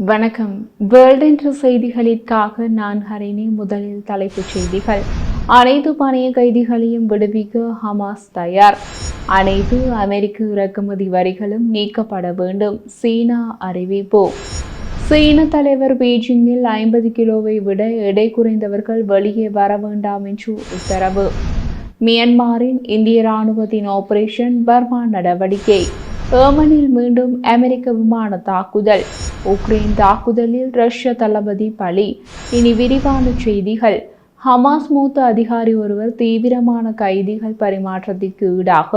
வணக்கம். வேர்ல்ட் என்ற செய்திகளிற்காக நான் ஹரிணி. முதலில் தலைப்புச் செய்திகள். அனைத்து பணைய கைதிகளையும் விடுவிக்க ஹமாஸ் தயார். அனைத்து அமெரிக்க இறக்குமதி வரிகளும் நீக்கப்பட வேண்டும். சீனா அறிவிப்பு. சீன தலைவர் பீஜிங்கில் ஐம்பது கிலோவை விட எடை குறைந்தவர்கள் வெளியே வர வேண்டாம் என்று உத்தரவு. மியன்மாரின் இந்திய ராணுவத்தின் ஆபரேஷன் பர்மா நடவடிக்கை. ஏமனில் மீண்டும் அமெரிக்க விமான தாக்குதல். உக்ரைன் தாக்குதலில் ரஷ்ய தளபதி பலி. இனி விரிவான செய்திகள். ஹமாஸ் மூத்த அதிகாரி ஒருவர் தீவிரமான கைதிகள் பரிமாற்றத்திற்கு ஈடாக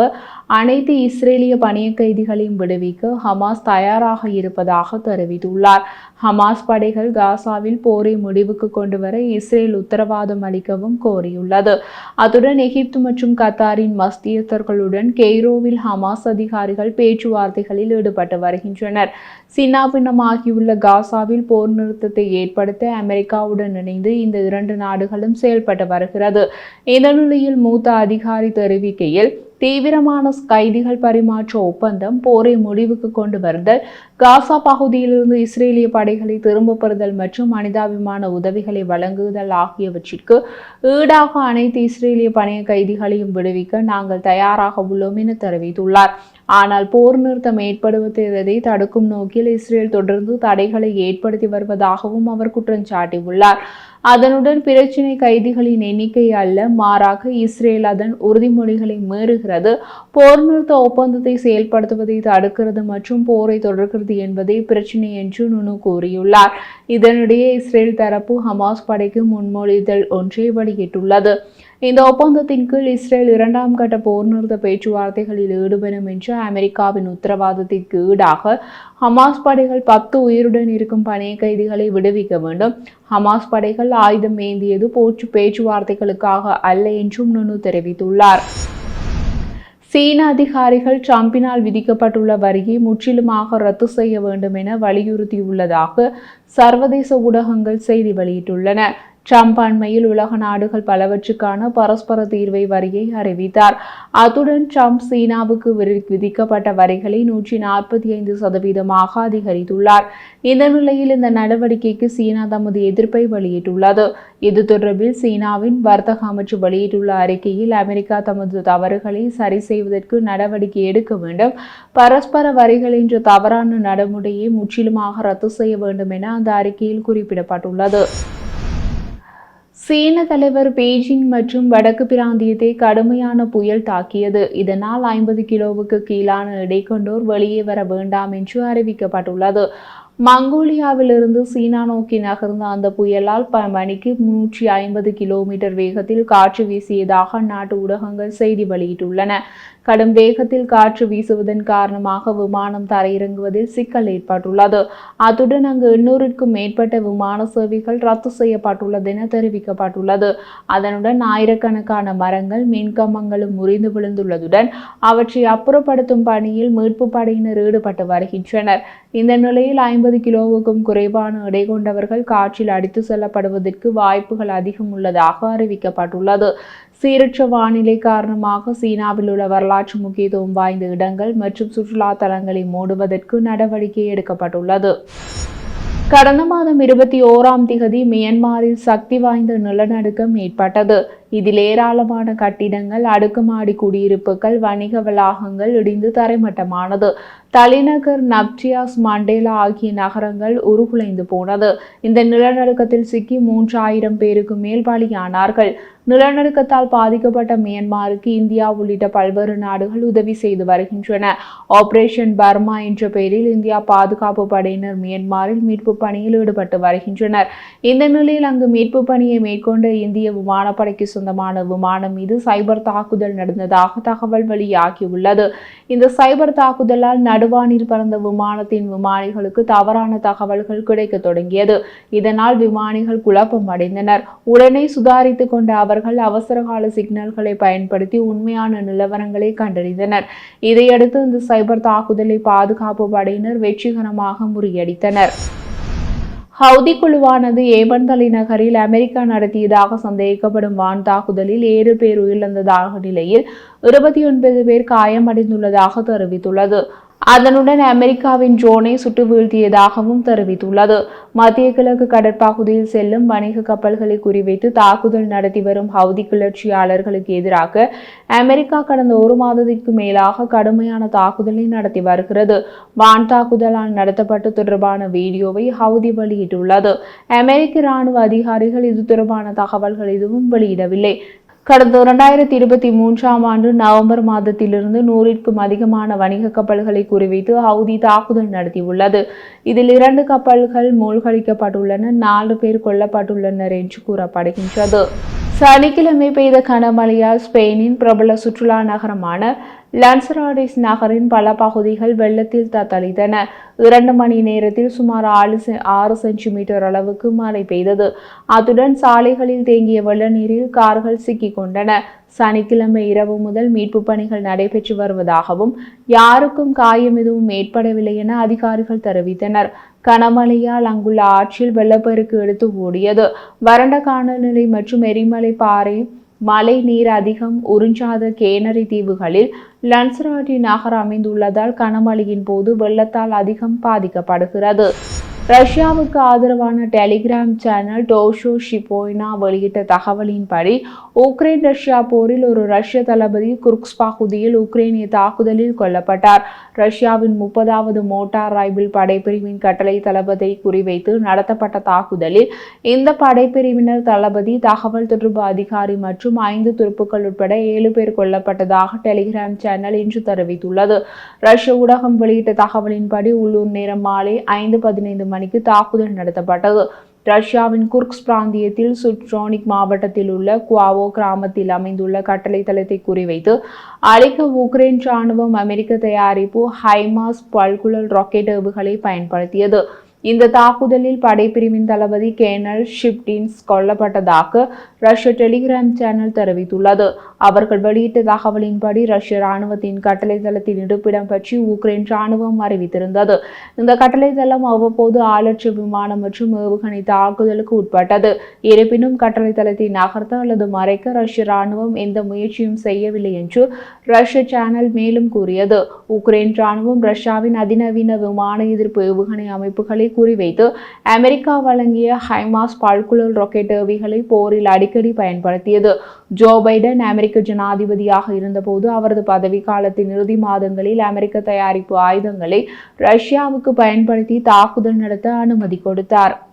அனைத்து இஸ்ரேலிய பணிய கைதிகளையும் விடுவிக்க ஹமாஸ் தயாராக இருப்பதாக தெரிவித்துள்ளார். ஹமாஸ் படைகள் காசாவில் போரை முடிவுக்கு கொண்டு வர இஸ்ரேல் உத்தரவாதம் அளிக்கவும் கோரியுள்ளது. அத்துடன் எகிப்து மற்றும் கத்தாரின் மஸ்தியத்தர்களுடன் கெய்ரோவில் ஹமாஸ் அதிகாரிகள் பேச்சுவார்த்தைகளில் ஈடுபட்டு வருகின்றனர். சின்னாபின்னமாகியுள்ள காசாவில் போர் நிறுத்தத்தை ஏற்படுத்த அமெரிக்காவுடன் இணைந்து இந்த இரண்டு நாடுகளும் செயல்பட்டு வருகிறது. இந்த நிலையில் மூத்த அதிகாரி தெரிவிக்கையில் தீவிரமான கைதிகள் பரிமாற்ற ஒப்பந்தம் போரை முடிவுக்கு கொண்டு வருதல் காசா பகுதியிலிருந்து இஸ்ரேலிய படைகளை திரும்பப் பெறுதல் மற்றும் மனிதாபிமான உதவிகளை வழங்குதல் ஆகியவற்றிற்கு ஈடாக அனைத்து இஸ்ரேலிய பணைய கைதிகளையும் விடுவிக்க நாங்கள் தயாராக உள்ளோம் என தெரிவித்துள்ளார். ஆனால் போர் நிறுத்தம் ஏற்படுவதை தடுக்கும் நோக்கில் இஸ்ரேல் தொடர்ந்து தடைகளை ஏற்படுத்தி வருவதாகவும் அவர் குற்றம் சாட்டியுள்ளார். அதனுடன் பிரச்சினை கைதிகளின் எண்ணிக்கை அல்ல. மாறாக இஸ்ரேல் அதன் உறுதிமொழிகளை மீறுகிறது. போர் நிறுத்த ஒப்பந்தத்தை செயல்படுத்துவதை தடுக்கிறது மற்றும் போரை தொடர்கிறது என்பதே பிரச்சினை என்று நுணு கூறியுள்ளார். இதனிடையே இஸ்ரேல் தரப்பு ஹமாஸ் படைக்கு முன்மொழிதல் ஒன்றை வெளியிட்டுள்ளது. இந்த ஒப்பந்தத்தின் கீழ் இஸ்ரேல் இரண்டாம் கட்ட போர் நிறுத்த பேச்சுவார்த்தைகளில் ஈடுபடும் என்ற அமெரிக்காவின் உத்தரவாதத்திற்கு ஈடாக ஹமாஸ் படைகள் பத்து உயிருடன் இருக்கும் பணைய கைதிகளை விடுவிக்க வேண்டும். ஹமாஸ் படைகள் ஆயுதம் ஏந்தியது போச்சு பேச்சுவார்த்தைகளுக்காக அல்ல என்றும் நுணு தெரிவித்துள்ளார். சீன அதிகாரிகள் ட்ரம்பினால் விதிக்கப்பட்டுள்ள வரியை முற்றிலுமாக ரத்து செய்ய வேண்டும் என வலியுறுத்தியுள்ளதாக சர்வதேச ஊடகங்கள் செய்தி வெளியிட்டுள்ளன. ட்ரம்ப் அண்மையில் உலக நாடுகள் பலவற்றுக்கான பரஸ்பர தீர்வை வரியை அறிவித்தார். அத்துடன் ட்ரம்ப் சீனாவுக்கு விதிக்கப்பட்ட வரிகளை நூற்றி நாற்பத்தி ஐந்து சதவீதமாக அதிகரித்துள்ளார். இந்த நிலையில் இந்த நடவடிக்கைக்கு சீனா தமது எதிர்ப்பை வெளியிட்டுள்ளது. இது தொடர்பில் சீனாவின் வர்த்தக அமைச்சு வெளியிட்டுள்ள அறிக்கையில் அமெரிக்கா தமது தவறுகளை சரி செய்வதற்கு நடவடிக்கை எடுக்க வேண்டும். பரஸ்பர வரிகள் என்ற தவறான நடைமுறையை முற்றிலுமாக ரத்து செய்ய வேண்டும் என அந்த அறிக்கையில் குறிப்பிடப்பட்டுள்ளது. சீன தலைவர் பெய்ஜிங் மற்றும் வடக்கு பிராந்தியத்தை கடுமையான புயல் தாக்கியது. இதனால் ஐம்பது கிலோவுக்கு கீழான எடை கொண்டோர் வெளியே வர வேண்டாம் என்று அறிவிக்கப்பட்டுள்ளது. மங்கோலியாவிலிருந்து சீனா நோக்கி நகர்ந்த அந்த புயலால் ப மணிக்கு நூற்றி ஐம்பது கிலோமீட்டர் வேகத்தில் காற்று வீசியதாக அந்நாட்டு ஊடகங்கள் செய்தி வெளியிட்டுள்ளன. கடும் வேகத்தில் காற்று வீசுவதன் காரணமாக விமானம் தரையிறங்குவதில் சிக்கல் ஏற்பட்டுள்ளது. அத்துடன் அங்கு எண்ணூறுக்கும் மேற்பட்ட விமான சேவைகள் ரத்து செய்யப்பட்டுள்ளது என தெரிவிக்கப்பட்டுள்ளது. அதனுடன் ஆயிரக்கணக்கான மரங்கள் மின்கம்பங்களும் முறிந்து விழுந்துள்ளதுடன் அவற்றை அப்புறப்படுத்தும் பணியில் மீட்பு படையினர் ஈடுபட்டு வருகின்றனர். இந்த நிலையில் ஐம்பது கிலோவுக்கும் குறைவான எடை கொண்டவர்கள் காற்றில் அடித்து செல்லப்படுவதற்கு வாய்ப்புகள் அதிகம் உள்ளதாக அறிவிக்கப்பட்டுள்ளது. சீரற்ற வானிலை காரணமாக சீனாவில் உள்ள வரலாற்று முக்கியத்துவம் வாய்ந்த இடங்கள் மற்றும் சுற்றுலா தலங்களை மூடுவதற்கு நடவடிக்கை எடுக்கப்பட்டுள்ளது. கடந்த மாதம் இருபத்தி ஓராம் திகதி மியன்மாரில் சக்தி வாய்ந்த நிலநடுக்கம் ஏற்பட்டது. இதில் ஏராளமான கட்டிடங்கள் அடுக்குமாடி குடியிருப்புகள் வணிக வளாகங்கள் இடிந்து தரைமட்டமானது. தலைநகர் நப்டியாஸ் மண்டேலா ஆகிய நகரங்கள் உருகுலைந்து போனது. இந்த நிலநடுக்கத்தில் சிக்கி மூன்றாயிரம் பேருக்கு மேல் பலியானார்கள். நிலநடுக்கத்தால் பாதிக்கப்பட்ட மியான்மருக்கு இந்தியா உள்ளிட்ட பல்வேறு நாடுகள் உதவி செய்து வருகின்றன. ஆபரேஷன் பர்மா என்ற பெயரில் இந்தியா பாதுகாப்பு படையினர் மியான்மரில் மீட்பு பணியில் ஈடுபட்டு வருகின்றனர். இந்த நிலையில் அங்கு மீட்பு பணியை மேற்கொண்ட இந்திய விமானப்படைக்கு சொந்தமான விமானம் மீது சைபர் தாக்குதல் நடந்ததாக தகவல் வெளியாகியுள்ளது. இந்த சைபர் தாக்குதலால் நடுவானில் பறந்த விமானத்தின் விமானிகளுக்கு தவறான தகவல்கள் கிடைக்க தொடங்கியது. இதனால் விமானிகள் குழப்பம் அடைந்தனர். உடனே சுதாரித்துக் கொண்ட அவர்கள் அவசரகால சிக்னல்களை பயன்படுத்தி உண்மையான நிலவரங்களை கண்டறிந்தனர். இதையடுத்து இந்த சைபர் தாக்குதலை பாதுகாப்பு படையினர் வெற்றிகரமாக முறியடித்தனர். ஹவுதி குழுவானது ஏமன் தலைநகரில் அமெரிக்கா நடத்தியதாக சந்தேகிக்கப்படும் வான் தாக்குதலில் ஏழு பேர் உயிரிழந்ததாக நிலையில் இருபத்தி ஒன்பது பேர் காயமடைந்துள்ளதாக தெரிவித்துள்ளது. அதனுடன் அமெரிக்காவின் ட்ரோனை சுட்டு வீழ்த்தியதாகவும் தெரிவித்துள்ளது. மத்திய கிழக்கு கடற்பகுதியில் செல்லும் வணிக கப்பல்களை குறிவைத்து தாக்குதல் நடத்தி வரும் ஹவுதி கிளர்ச்சியாளர்களுக்கு எதிராக அமெரிக்கா கடந்த ஒரு மாதத்திற்கு மேலாக கடுமையான தாக்குதலை நடத்தி வருகிறது. வான் தாக்குதலால் நடத்தப்பட்டு தொடர்பான வீடியோவை ஹவுதி வெளியிட்டுள்ளது. அமெரிக்க ராணுவ அதிகாரிகள் இது தொடர்பான தகவல்கள் எதுவும் வெளியிடவில்லை. கடந்த இரண்டாயிரத்தி இருபத்தி மூன்றாம் ஆண்டு நவம்பர் மாதத்திலிருந்து நூறிற்கும் அதிகமான வணிக கப்பல்களை குறிவைத்து ஹவுதி தாக்குதல் நடத்தியுள்ளது. இதில் இரண்டு கப்பல்கள் மூழ்கடிக்கப்பட்டுள்ளன நாலு பேர் கொல்லப்பட்டுள்ளனர் என்று கூறப்படுகின்றது. சனிக்கிழமை பெய்த கனமழையால் ஸ்பெயினின் பிரபல சுற்றுலா நகரமான லன்சராடிஸ் நகரின் பல பகுதிகள் வெள்ளத்தில் தத்தளித்தன இரண்டு மணி நேரத்தில் சுமார் ஆறு செ- ஆறு சென்டிமீட்டர் அளவுக்கு மழை பெய்தது. அத்துடன் சாலைகளில் தேங்கிய வெள்ள நீரில் கார்கள் சிக்கிக் கொண்டன. சனிக்கிழமை இரவு முதல் மீட்பு பணிகள் நடைபெற்று வருவதாகவும் யாருக்கும் காயம் எதுவும் ஏற்படவில்லை என அதிகாரிகள் தெரிவித்தனர். கனமழையால் அங்குள்ள ஆற்றில் வெள்ளப்பெருக்கு எடுத்து ஓடியது. வறண்ட காலநிலை மற்றும் எரிமலை பாறை மழை நீர் அதிகம் உறிஞ்சாத கேனரி தீவுகளில் லன்சராட்டி நகர் அமைந்துள்ளதால் கனமழையின் போது வெள்ளத்தால் அதிகம் பாதிக்கப்படுகிறது. ரஷ்யாவுக்கு ஆதரவான டெலிகிராம் சேனல் டோஷோ ஷிபோய்னா வெளியிட்ட தகவலின்படி உக்ரைன் ரஷ்யா போரில் ஒரு ரஷ்ய தளபதி குர்க்ஸ் பகுதியில் உக்ரைனிய தாக்குதலில் கொல்லப்பட்டார். ரஷ்யாவின் முப்பதாவது மோட்டார் ரைபிள் படைப்பிரிவின் கட்டளை தளபதியை குறிவைத்து நடத்தப்பட்ட தாக்குதலில் இந்த படைப்பிரிவினர் தளபதி தகவல் தொடர்பு அதிகாரி மற்றும் ஐந்து துருப்புக்கள் உட்பட ஏழு பேர் கொல்லப்பட்டதாக டெலிகிராம் சேனல் இன்று தெரிவித்துள்ளது. ரஷ்ய ஊடகம் வெளியிட்ட தகவலின்படி உள்ளூர் நேரம் மாலை ஐந்து பதினைந்து மணிக்கு தாக்குதல் நடத்தப்பட்டது. ரஷ்யாவின் குர்க்ஸ் பிராந்தியத்தில் சுட்ரோனிக் மாவட்டத்தில் உள்ள குவாவோ கிராமத்தில் அமைந்துள்ள கட்டளை தளத்தை குறிவைத்து அழிக்க உக்ரைன் ராணுவம் அமெரிக்க தயாரிப்பு ஹைமாஸ் பல்குழல் ராக்கெட் ஏவுகளை பயன்படுத்தியது. இந்த தாக்குதலில் படைப்பிரிவின் தளபதி கேனல் ஷிப்டின்ஸ் கொல்லப்பட்டதாக ரஷ்ய டெலிகிராம் சேனல் தெரிவித்துள்ளது. அவர்கள் வெளியிட்ட தகவலின்படி ரஷ்ய ராணுவத்தின் கட்டளை தளத்தின் இருப்பிடம் பற்றி உக்ரைன் ராணுவம் அறிவித்திருந்தது. இந்த கட்டளை தளம் அவ்வப்போது ஆளற்ற விமானம் மற்றும் ஏவுகணை தாக்குதலுக்கு உட்பட்டது. இருப்பினும் கட்டளை தளத்தை நகர்த்த அல்லது மறைக்க ரஷ்ய ராணுவம் எந்த முயற்சியும் செய்யவில்லை என்று ரஷ்ய சேனல் மேலும் கூறியது. உக்ரைன் ராணுவம் ரஷ்யாவின் அதிநவீன விமான எதிர்ப்பு ஏவுகணை அமைப்புகளை குறிவைத்து அமெரிக்கா வழங்கிய ஹைமாஸ் பல்குழல் ராக்கெட் ஏவிகளை போரில் அடிக்கடி பயன்படுத்தியது. ஜோ பைடன் அமெரிக்க ஜனாதிபதியாக இருந்தபோது அவரது பதவி காலத்தின் இறுதி மாதங்களில் அமெரிக்க தயாரிப்பு ஆயுதங்களை ரஷ்யாவுக்கு பயன்படுத்தி தாக்குதல் நடத்த அனுமதி கொடுத்தார்.